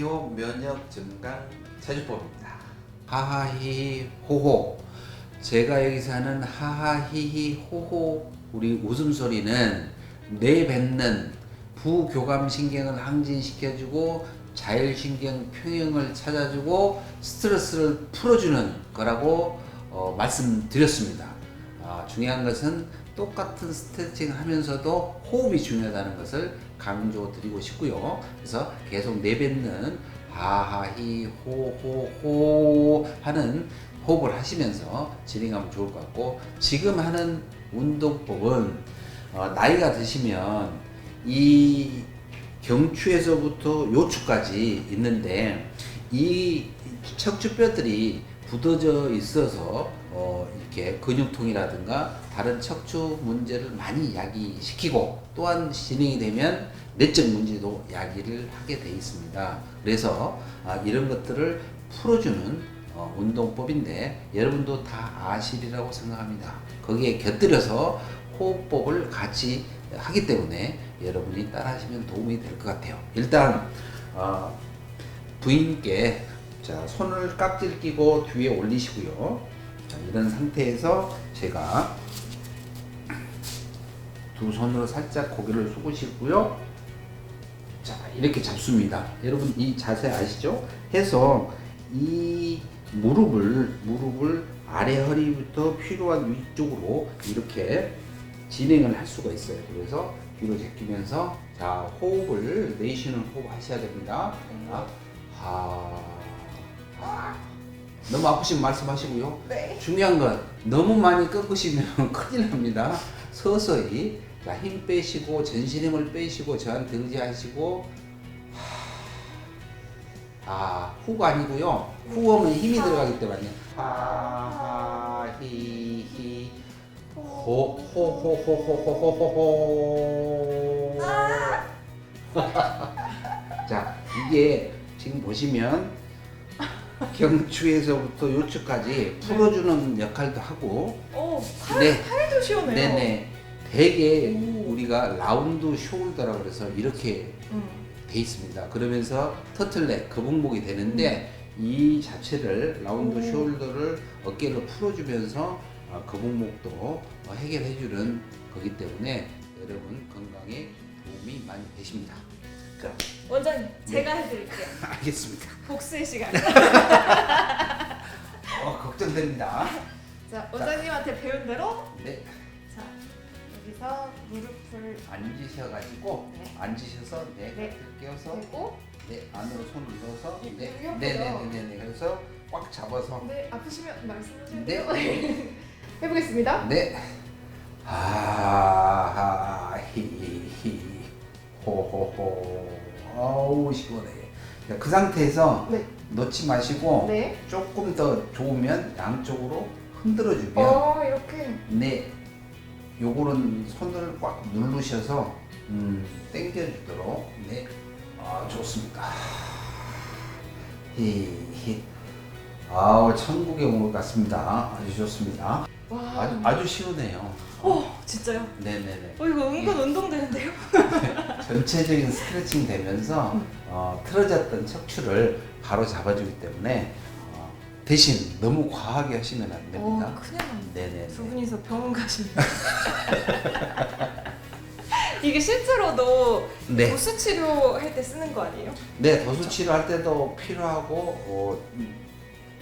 하이오 면역 증강 체조법입니다. 하하히히 호호. 제가 여기서 하는 하하히히 호호 우리 웃음소리는 내뱉는 부교감 신경을 항진시켜주고 자율신경 평형을 찾아주고 스트레스를 풀어주는 거라고 어, 말씀드렸습니다. 아, 중요한 것은 똑같은 스트레칭을 하면서도 호흡이 중요하다는 것을 강조드리고 싶고요. 그래서 계속 내뱉는 하하히 호호호 하는 호흡을 하시면서 진행하면 좋을 것 같고 지금 하는 운동법은 어, 나이가 드시면 이 경추에서부터 요추까지 있는데 이 척추뼈들이 굳어져 있어서 어, 이렇게 근육통이라든가 다른 척추 문제를 많이 야기시키고 또한 진행이 되면 내적 문제도 야기를 하게 돼 있습니다. 그래서 아, 이런 것들을 풀어주는 어, 운동법인데 여러분도 다 아시리라고 생각합니다. 거기에 곁들여서 호흡법을 같이 하기 때문에 여러분이 따라하시면 도움이 될 것 같아요. 일단 어, 부인께 자 손을 깍지를 끼고 뒤에 올리시고요. 자, 이런 상태에서 제가 두 손으로 살짝 고개를 숙으시고요. 자 이렇게 잡습니다. 여러분 이 자세 아시죠? 해서 이 무릎을 무릎을 아래 허리부터 필요한 위쪽으로 이렇게 진행을 할 수가 있어요. 그래서 뒤로 제끼면서 자 호흡을 내쉬는 호흡 하셔야 됩니다. 자, 하, 하. 너무 아프시면 말씀하시고요. 네. 중요한 건 너무 많이 꺾으시면 큰일 납니다. 서서히 자, 힘 빼시고 전신 힘을 빼시고 저한테 의지하시고 하, 아 후가 아니고요. 후 오면 힘이 들어가기 때문에 하하히히 호호호호호호호호 자 이게 지금 보시면 경추에서부터 요추까지 풀어주는 역할도 하고 오, 팔, 네. 팔도 시원해요. 네네 되게 오. 우리가 라운드 숄더라 그래서 이렇게 음. 돼 있습니다. 그러면서 터틀넥 거북목이 되는데 이 자체를 라운드 오. 숄더를 어깨를 풀어주면서 어, 거북목도 어, 해결해주는 거기 때문에 여러분 건강에 도움이 많이 되십니다. 자, 원장님, 제가 해드릴게요. 알겠습니다. 복수의 시간. 어, 걱정됩니다. 자, 원장님한테 배운 대로 네, 자 여기서 무릎을 앉으셔가지고 네. 앉으셔서 네, 네. 껴서 대고 네 안으로 손을 넣어서 이- 네, 이렇게요? 네, 네, 네, 네, 그래서 꽉 잡아서 네 아프시면 말씀하세요. 네, 네. 해보겠습니다. 네. 하하히히 호호호 아우 시원해. 자, 그 상태에서 네. 놓지 마시고 네. 조금 더 좋으면 양쪽으로 흔들어 주면 어 이렇게. 네. 요거는 손을 꽉 누르셔서 음, 당겨 주도록 네. 아, 좋습니다. 히히. 아우 천국에 온것 같습니다. 아주 좋습니다. 와. 아주 아주 시원해요. 어 진짜요? 네네네. 어 이거 은근 운동 되는데요? 전체적인 스트레칭 되면서 어, 틀어졌던 척추를 바로 잡아주기 때문에 어, 대신 너무 과하게 하시면 안 됩니다. 어 큰일 났네. 네네. 두 분이서 병원 가시면. 이게 실제로도 네. 도수 치료할 때 쓰는 거 아니에요? 네, 도수 치료할 때도 필요하고 어, 음,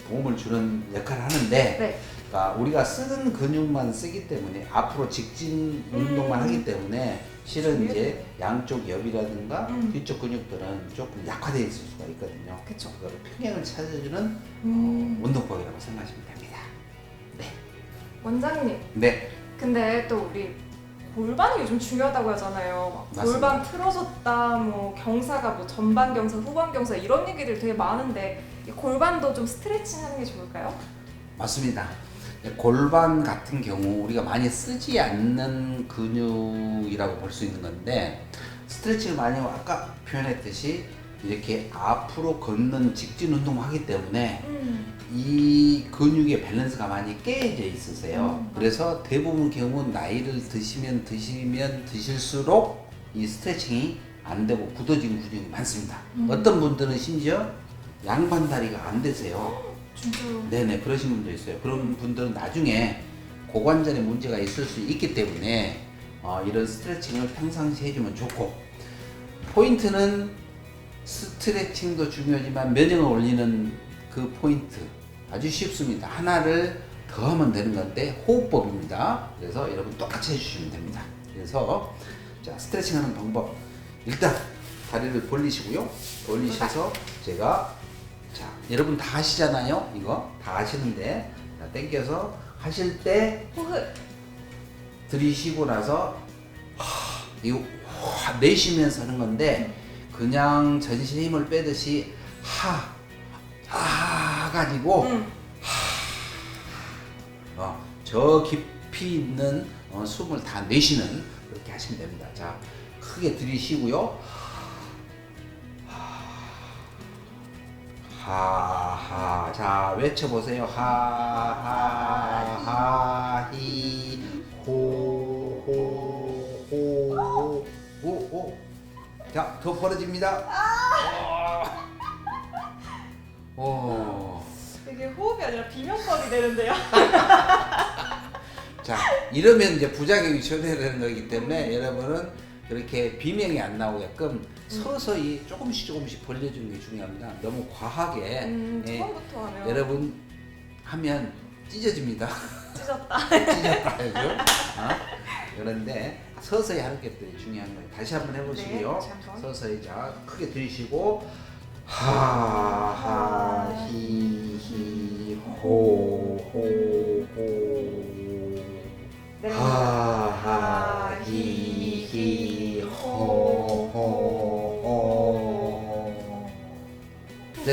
도움을 주는 역할을 하는데 네. 그러니까 우리가 쓰는 근육만 쓰기 때문에 앞으로 직진 운동만 음. 하기 때문에 실은 이제 양쪽 옆이라든가 음. 뒤쪽 근육들은 조금 약화되어 있을 수가 있거든요. 그쵸. 그거를 평행을 찾아주는 음. 어, 운동법이라고 생각하시면 됩니다. 원장님. 네, 근데 또 우리 골반이 요즘 중요하다고 하잖아요. 막 맞습니다. 골반 틀어졌다, 뭐 경사가 뭐 전반 경사, 후반 경사 이런 얘기들 되게 많은데 이 골반도 좀 스트레칭 하는 게 좋을까요? 맞습니다. 골반 같은 경우 우리가 많이 쓰지 않는 근육이라고 볼 수 있는 건데 스트레칭을 많이 하면 아까 표현했듯이 이렇게 앞으로 걷는 직진 운동을 하기 때문에 음. 이 근육의 밸런스가 많이 깨져 있으세요. 음. 그래서 대부분 경우 나이를 드시면 드시면 드실수록 이 스트레칭이 안 되고 굳어진 근육이 많습니다. 음. 어떤 분들은 심지어 양반 다리가 안 되세요. 네네 그러신 분도 있어요. 그런 분들은 나중에 고관절에 문제가 있을 수 있기 때문에 어, 이런 스트레칭을 평상시 해주면 좋고 포인트는 스트레칭도 중요하지만 면역을 올리는 그 포인트 아주 쉽습니다. 하나를 더 하면 되는 건데 호흡법입니다. 그래서 여러분 똑같이 해주시면 됩니다. 그래서 자 스트레칭 하는 방법 일단 다리를 벌리시고요. 벌리셔서 제가 자 여러분 다 하시잖아요. 이거 다 하시는데 자, 땡겨서 하실 때 호흡. 들이쉬고 나서 하, 이거 하, 내쉬면서 하는 건데 그냥 전신에 힘을 빼듯이 하, 하 가지고 음. 어, 저 깊이 있는 어, 숨을 다 내쉬는 그렇게 하시면 됩니다. 자, 크게 들이쉬고요. 하하. 자, 외쳐보세요. 하하 하히 호호호 오오. 자, 더 벌어집니다. 오. 이게 호흡이 아니라 비명법이 되는데요. 자 이러면 이제 부작용이 초래되는 거기 때문에 여러분은 그렇게 비명이 안 나오게끔 서서히 조금씩 조금씩 벌려주는 게 중요합니다. 너무 과하게 음, 예, 처음부터 하면 여러분 하면 찢어집니다. 찢었다. 찢었다 해죠. 어? 그런데 서서히 하는 게 되게 중요한 거예요. 다시 한번 해보시고요. 네, 다시 한번. 서서히 자 크게 들이쉬고 하하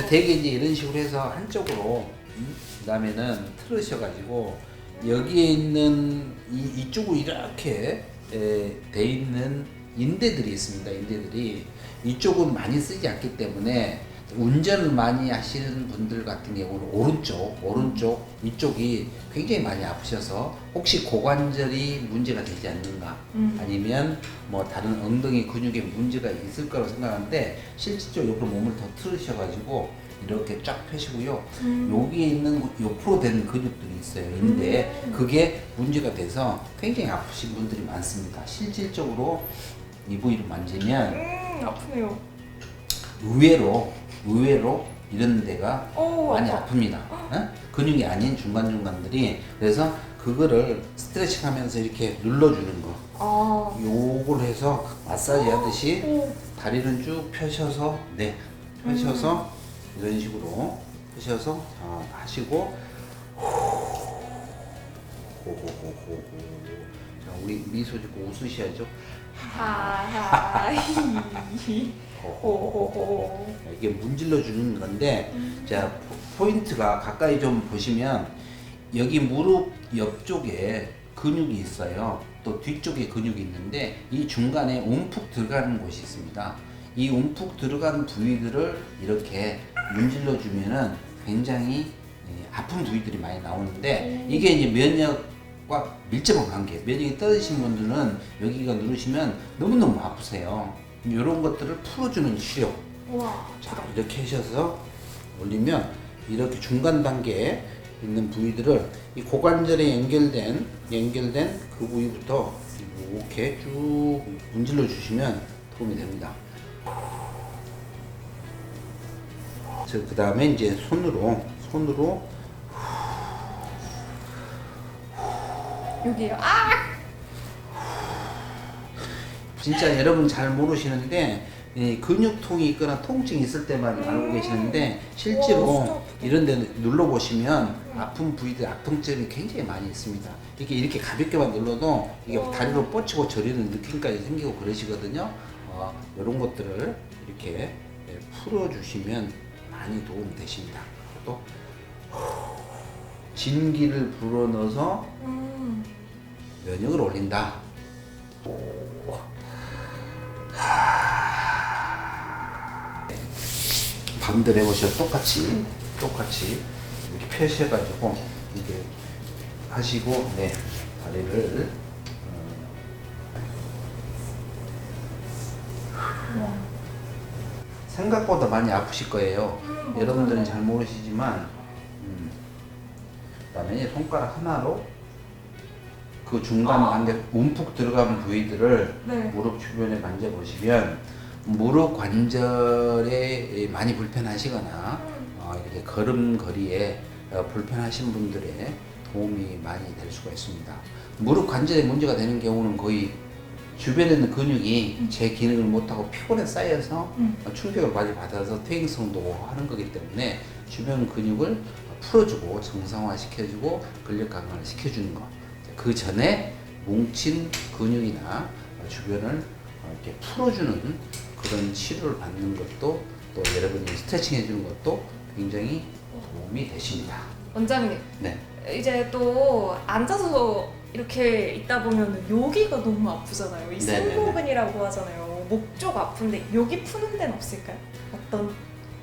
네, 되게 이제 이런 식으로 해서 한쪽으로 음, 그다음에는 틀으셔가지고 여기에 있는 이, 이쪽으로 이렇게 에, 돼 있는 인대들이 있습니다. 인대들이 이쪽은 많이 쓰지 않기 때문에 운전을 많이 하시는 분들 같은 경우는 오른쪽, 오른쪽 이쪽이 굉장히 많이 아프셔서 혹시 고관절이 문제가 되지 않는가 음. 아니면 뭐 다른 엉덩이 근육에 문제가 있을 거라고 생각하는데 실질적으로 옆으로 몸을 더 틀으셔가지고 이렇게 쫙 펴시고요. 음. 여기에 있는 옆으로 된 근육들이 있어요. 인데 음. 그게 문제가 돼서 굉장히 아프신 분들이 많습니다. 실질적으로 이 부위를 만지면 음, 아프네요. 의외로 의외로 이런 데가 오, 많이 아파. 아픕니다. 어? 근육이 아닌 중간중간들이 그래서 그거를 스트레칭 하면서 이렇게 눌러주는 거 아. 요걸 해서 마사지 하듯이 오. 다리를 쭉 펴셔서 네 펴셔서 이런 식으로 펴셔서 자, 하시고 호호호호호 자 우리 미소 짓고 웃으셔야죠 하하히. 호호호. 이게 문질러 주는 건데 자 포- 포인트가 가까이 좀 보시면 여기 무릎 옆쪽에 근육이 있어요. 또 뒤쪽에 근육이 있는데 이 중간에 움푹 들어가는 곳이 있습니다. 이 움푹 들어가는 부위들을 이렇게 문질러 주면은 굉장히 예, 아픈 부위들이 많이 나오는데 이게 이제 면역과 밀접한 관계. 면역이 떨어지신 분들은 여기가 누르시면 너무너무 아프세요. 이런 것들을 풀어주는 치료. 와. 자 이렇게 하셔서 올리면 이렇게 중간 단계에 있는 부위들을 이 고관절에 연결된 연결된 그 부위부터 이렇게 쭉 문질러 주시면 도움이 됩니다. 그 다음에 이제 손으로 손으로 여기요. 아. 진짜 여러분 잘 모르시는데 이 근육통이 있거나 통증이 있을 때만 알고 계시는데 와, 실제로 아프다. 이런 데 눌러 보시면 아픈 부위들 악통점이 굉장히 많이 있습니다. 이게 이렇게 가볍게만 눌러도 이게 와. 다리로 뻗치고 저리는 느낌까지 생기고 그러시거든요. 어, 이런 것들을 이렇게 네, 풀어 주시면 많이 도움이 되십니다. 또 진기를 불어넣어서 음. 면역을 올린다. 반대로 해보셔 똑같이 똑같이 이렇게 펴셔가지고 이렇게 하시고 네 다리를 어, 생각보다 많이 아프실 거예요. 음, 여러분들은 맞아요. 잘 모르시지만 음, 그다음에 손가락 하나로 그 중간 아. 관계 움푹 들어간 부위들을 네. 무릎 주변에 만져보시면 무릎 관절에 많이 불편하시거나 음. 어, 이렇게 걸음걸이에 어, 불편하신 분들의 도움이 많이 될 수가 있습니다. 무릎 관절에 문제가 되는 경우는 거의 주변에 있는 근육이 제 기능을 못하고 피곤에 쌓여서 음. 충격을 많이 받아서 퇴행성도 하는 거기 때문에 주변 근육을 풀어주고 정상화 시켜주고 근력 강화를 시켜주는 것. 그 전에 뭉친 근육이나 주변을 이렇게 풀어주는 그런 치료를 받는 것도 또 여러분이 스트레칭 해주는 것도 굉장히 도움이 되십니다. 원장님 네. 이제 또 앉아서 이렇게 있다 보면 여기가 너무 아프잖아요. 이 네네네. 승모근이라고 하잖아요. 목 쪽 아픈데 여기 푸는 데는 없을까요? 어떤?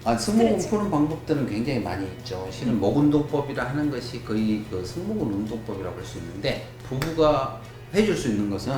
아, 승모근 스트레칭. 푸는 방법들은 굉장히 많이 있죠. 실은 목 운동법이라 하는 것이 거의 그 승모근 운동법이라고 할 수 있는데 부부가 해줄 수 있는 것은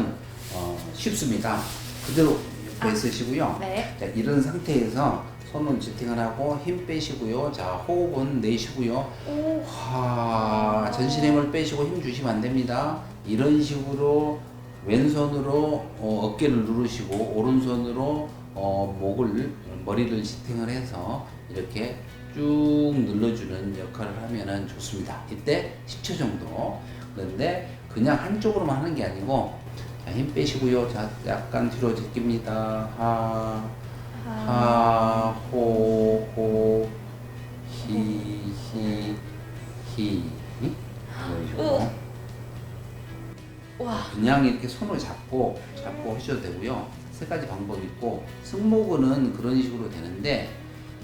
어, 쉽습니다. 그대로 옆에 아. 쓰시고요. 네. 자, 이런 상태에서 손은 지탱을 하고 힘 빼시고요. 자, 호흡은 내쉬고요. 오. 하, 전신의 힘을 빼시고 힘 주시면 안 됩니다. 이런 식으로 왼손으로 어, 어깨를 누르시고 오른손으로 어, 목을 머리를 지탱을 해서 이렇게 쭉 눌러주는 역할을 하면은 좋습니다. 이때 10초 정도. 그런데 그냥 한쪽으로만 하는 게 아니고 자, 힘 빼시고요. 자, 약간 뒤로 제낍니다. 하, 아. 하, 호, 호, 히, 히, 히. 그냥 이렇게 손을 잡고 잡고 하셔도 되고요. 세 가지 방법이 있고 승모근은 그런 식으로 되는데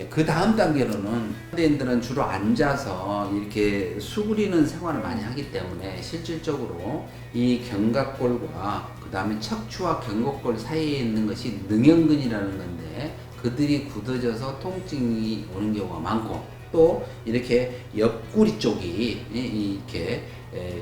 그 다음 단계로는 현대인들은 주로 앉아서 이렇게 수그리는 생활을 많이 하기 때문에 실질적으로 이 견갑골과 그 다음에 척추와 견갑골 사이에 있는 것이 능형근이라는 건데 그들이 굳어져서 통증이 오는 경우가 많고 또 이렇게 옆구리 쪽이 이- 이렇게 에,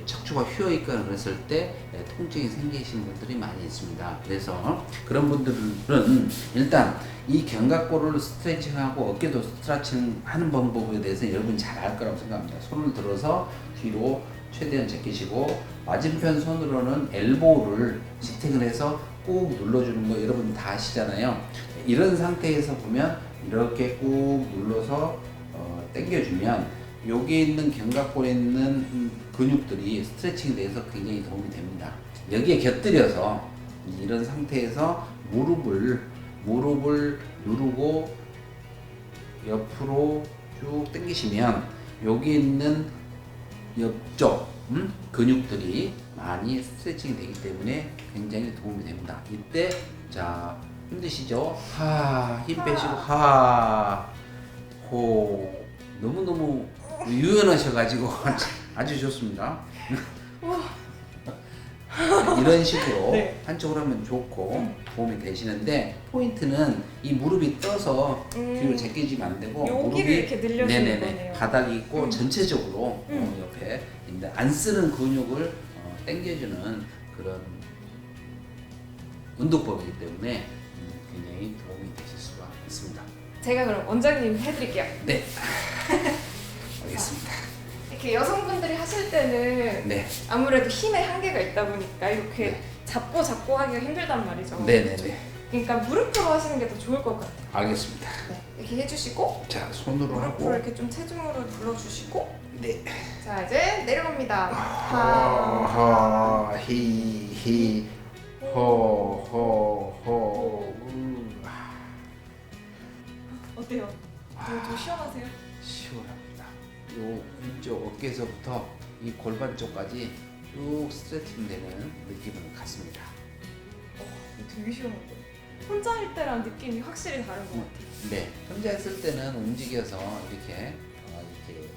척추가 휘어 있거나 그랬을 때 에, 통증이 생기시는 분들이 많이 있습니다. 그래서 그런 분들은 일단 이 견갑골을 스트레칭하고 어깨도 스트레칭 하는 방법에 대해서 여러분이 잘알 거라고 생각합니다. 손을 들어서 뒤로 최대한 제끼시고 맞은편 손으로는 엘보를 지탱을 해서 꾹 눌러주는 거 여러분 다 아시잖아요. 이런 상태에서 보면 이렇게 꾹 눌러서 어, 당겨주면 여기 있는 견갑골에 있는 음, 근육들이 스트레칭에 대해서 굉장히 도움이 됩니다. 여기에 곁들여서 이런 상태에서 무릎을 무릎을 누르고 옆으로 쭉 당기시면 여기 있는 옆쪽 음? 근육들이 많이 스트레칭이 되기 때문에 굉장히 도움이 됩니다. 이때 자 힘드시죠? 하, 힘 빼시고 하, 호 너무 너무 유연하셔가지고 아주 좋습니다. 이런 식으로 네. 한쪽으로 하면 좋고 도움이 되시는데 포인트는 이 무릎이 떠서 음. 뒤로 제껴지면 안 되고 여기를 무릎이 이렇게 늘려주는 네네네 거네요. 바닥이 있고 음. 전체적으로 음. 어, 옆에 있는데 안 쓰는 근육을 어, 당겨주는 그런 운동법이기 때문에 음, 굉장히 도움이 되실 수가 있습니다. 제가 그럼 원장님 해드릴게요. 네, 알겠습니다. 이렇게 여성분들이 하실 때는 네, 아무래도 힘의 한계가 있다 보니까 이렇게 네. 잡고 잡고 하기가 힘들단 말이죠. 네네네, 그러니까 무릎으로 하시는 게 더 좋을 것 같아요. 알겠습니다. 네. 이렇게 해주시고 자, 손으로 하고 이렇게 좀 체중으로 눌러주시고 네. 자 이제 내려갑니다. 하. 하, 히, 히, 호, 호, 호, 우. 아, 어때요? 좀, 좀 시원하세요? 시원합니다. 요 왼쪽 어깨에서부터 이 골반 쪽까지 쭉 스트레칭되는 느낌을 갖습니다. 어, 되게 시원한데. 혼자 할 때랑 느낌이 확실히 다른 것 같아요. 네, 혼자 했을 때는 움직여서 이렇게 어, 이렇게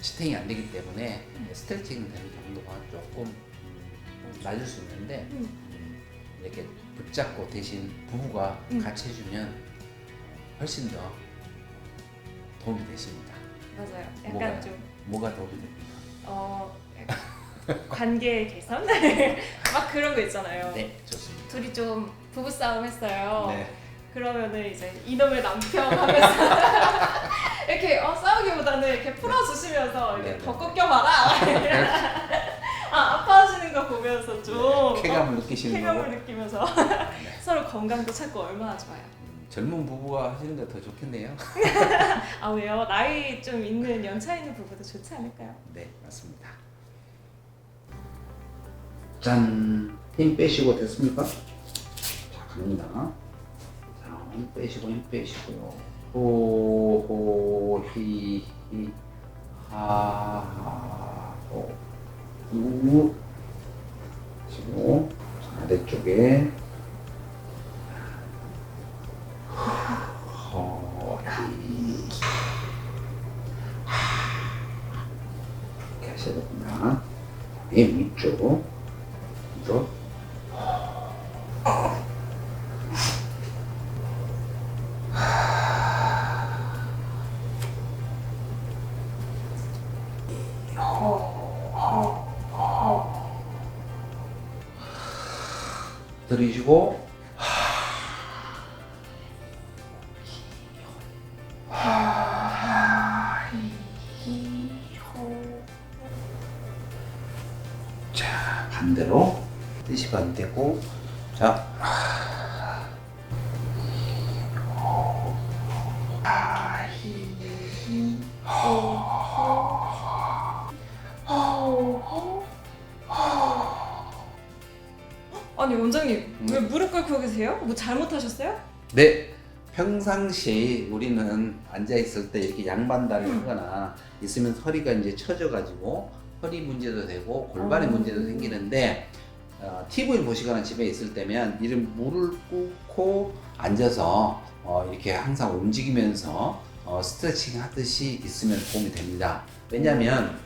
지탱이 안 되기 때문에 스트레칭 되는 정도가 조금 음, 낮을 수 있는데 음. 음, 이렇게 붙잡고 대신 부부가 음. 같이 해주면 훨씬 더 도움이 되십니다. 맞아요. 약간 뭐가요? 좀 뭐가 도움이 됩니까? 어, 관계 개선? 막 그런 거 있잖아요. 네, 좋습니다. 둘이 좀 부부 싸움 했어요. 네, 그러면은 이제 이놈의 남편 하면서 이렇게 어, 싸우기보다는 이렇게 풀어주시면서 이렇게 네네. 더 꺾여봐라. 아 아파하시는 거 보면서 좀 어, 쾌감을 느끼시는 쾌감을 느끼면서 서로 건강도 찾고 얼마나 좋아요. 음, 젊은 부부가 하시는 게 더 좋겠네요. 아 왜요? 나이 좀 있는 연차 있는 부부도 좋지 않을까요? 네, 맞습니다. 짠! 힘 빼시고 됐습니까? 자, 갑니다. 자, 힘 빼시고, 힘 빼시고요. 호, 호, 히, 히, 하, 하, 호, 우. 그리고 아래쪽에 반대로 뜻이 반대고 자 아니 원장님 왜 무릎 꿇고 계세요? 뭐 잘못하셨어요? 네. 평상시 우리는 앉아 있을 때 이렇게 양반다리 음. 하거나 있으면 허리가 이제 처져 가지고 허리 문제도 되고 골반의 어. 문제도 생기는데 어, TV를 보시거나 집에 있을 때면 이런 무릎 꿇고 앉아서 어, 이렇게 항상 움직이면서 어, 스트레칭 하듯이 있으면 도움이 됩니다. 왜냐하면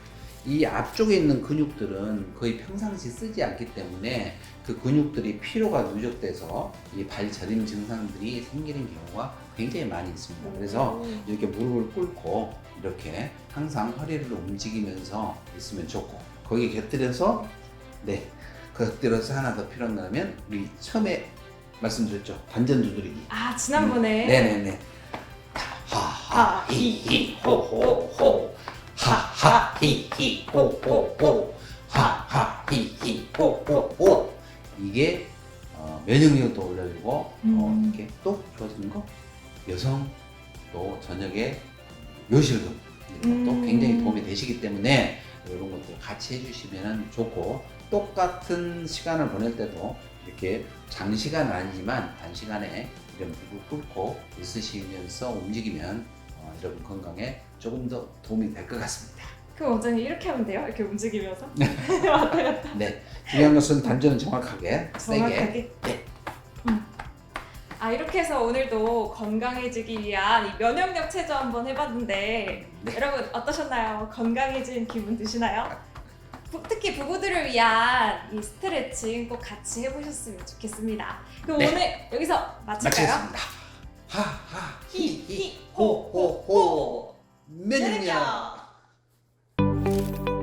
이 앞쪽에 있는 근육들은 거의 평상시 쓰지 않기 때문에 그 근육들이 피로가 누적돼서 이 발 저림 증상들이 생기는 경우가 굉장히 많이 있습니다. 그래서 이렇게 무릎을 꿇고 이렇게 항상 허리를 움직이면서 있으면 좋고 거기 곁들여서 네 곁들여서 하나 더 필요한다면 우리 처음에 말씀드렸죠? 단전 두드리기. 아 지난번에? 네네네. 하하 히히 호호호. 하하 히히 호호호. 하하 히히 호호호. 이게 어, 면역력도 올려주고 어, 음. 이렇게 또 좋아지는 거? 여성 또 저녁에 요실금 이런 것도 음. 굉장히 도움이 되시기 때문에 이런 것들 같이 해주시면 좋고 똑같은 시간을 보낼 때도 이렇게 장시간은 아니지만 단시간에 이런 무릎 꿇고 있으시면서 움직이면 어, 여러분 건강에 조금 더 도움이 될 것 같습니다. 그럼 원장님 이렇게 하면 돼요? 이렇게 움직이면서 네, 중요한 것은 단전은 정확하게, 세게. 정확하게. 네. 음. 아 이렇게 해서 오늘도 건강해지기 위한 이 면역력 체조 한번 해봤는데 네. 여러분 어떠셨나요? 건강해진 기분 드시나요? 부- 특히 부부들을 위한 이 스트레칭 꼭 같이 해보셨으면 좋겠습니다. 그럼 네. 오늘 여기서 마칠까요? 마치겠습니다. 하하 히히 호호호 호호호 면역력. 면역력